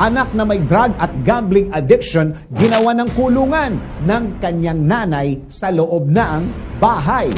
anak na may drug at gambling addiction ginawa ng kulungan ng kanyang nanay sa loob ng bahay.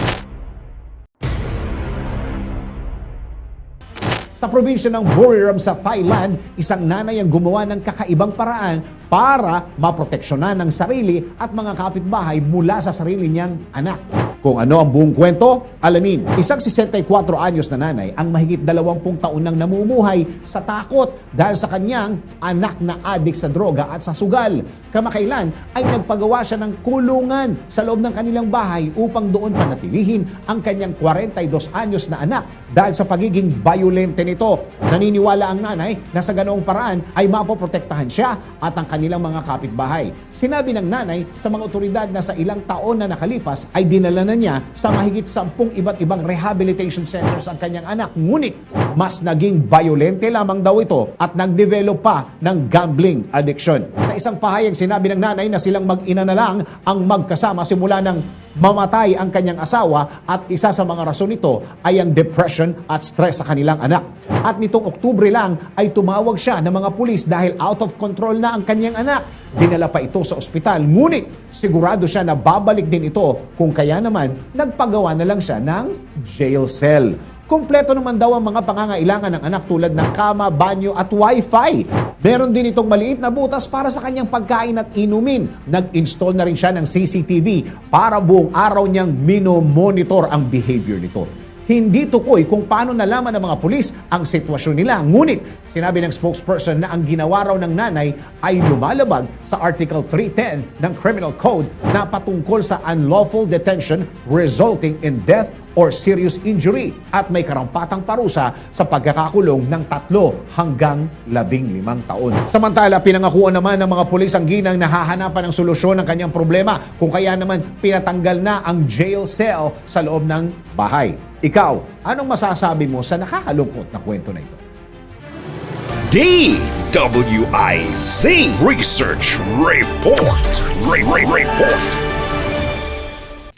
Sa probinsya ng Buriram sa Thailand, isang nanay ang gumawa ng kakaibang paraan para maproteksyonan ng sarili at mga kapitbahay mula sa sarili niyang anak. Kung ano ang buong kwento, alamin. Isang 64 anyos na nanay ang mahigit 20 taon nang namumuhay sa takot dahil sa kanyang anak na adik sa droga at sa sugal. Kamakailan ay nagpagawa siya ng kulungan sa loob ng kanilang bahay upang doon panatilihin ang kanyang 42 anyos na anak dahil sa pagiging violente nito. Naniniwala ang nanay na sa ganoong paraan ay mapoprotektahan siya at ang kanilang mga kapitbahay. Sinabi ng nanay sa mga otoridad na sa ilang taon na nakalipas ay dinala na niya sa mahigit sampung iba't ibang rehabilitation centers ang kanyang anak. Ngunit mas naging violente lamang daw ito at nag-develop pa ng gambling addiction. Sa isang pahayag sinabi ng nanay na silang mag-ina na lang ang magkasama simula ng mamatay ang kanyang asawa at isa sa mga rason nito ay ang depression at stress sa kanilang anak. At nitong Oktubre lang ay tumawag siya ng mga pulis dahil out of control na ang kanyang anak. Dinala pa ito sa ospital. Ngunit sigurado siya na babalik din ito kung kaya naman nagpagawa na lang siya ng jail cell. Kompleto naman daw ang mga pangangailangan ng anak tulad ng kama, banyo at wifi. Meron din itong maliit na butas para sa kanyang pagkain at inumin. Nag-install na rin siya ng CCTV para buong araw niyang minomonitor ang behavior nito. Hindi tukoy kung paano nalaman ng mga pulis ang sitwasyon nila. Ngunit, sinabi ng spokesperson na ang ginawa raw ng nanay ay lumalabag sa Article 310 ng Criminal Code na patungkol sa unlawful detention resulting in death or serious injury at may karampatang parusa sa pagkakakulong ng tatlo hanggang labing limang taon. Samantala, pinangakuan naman ng mga pulis ang ginang nahahanapan ng solusyon ng kanyang problema kung kaya naman pinatanggal na ang jail cell sa loob ng bahay. Ikaw, anong masasabi mo sa nakakalungkot na kwento na ito? DWIZ Research Report. Re- Re- Report.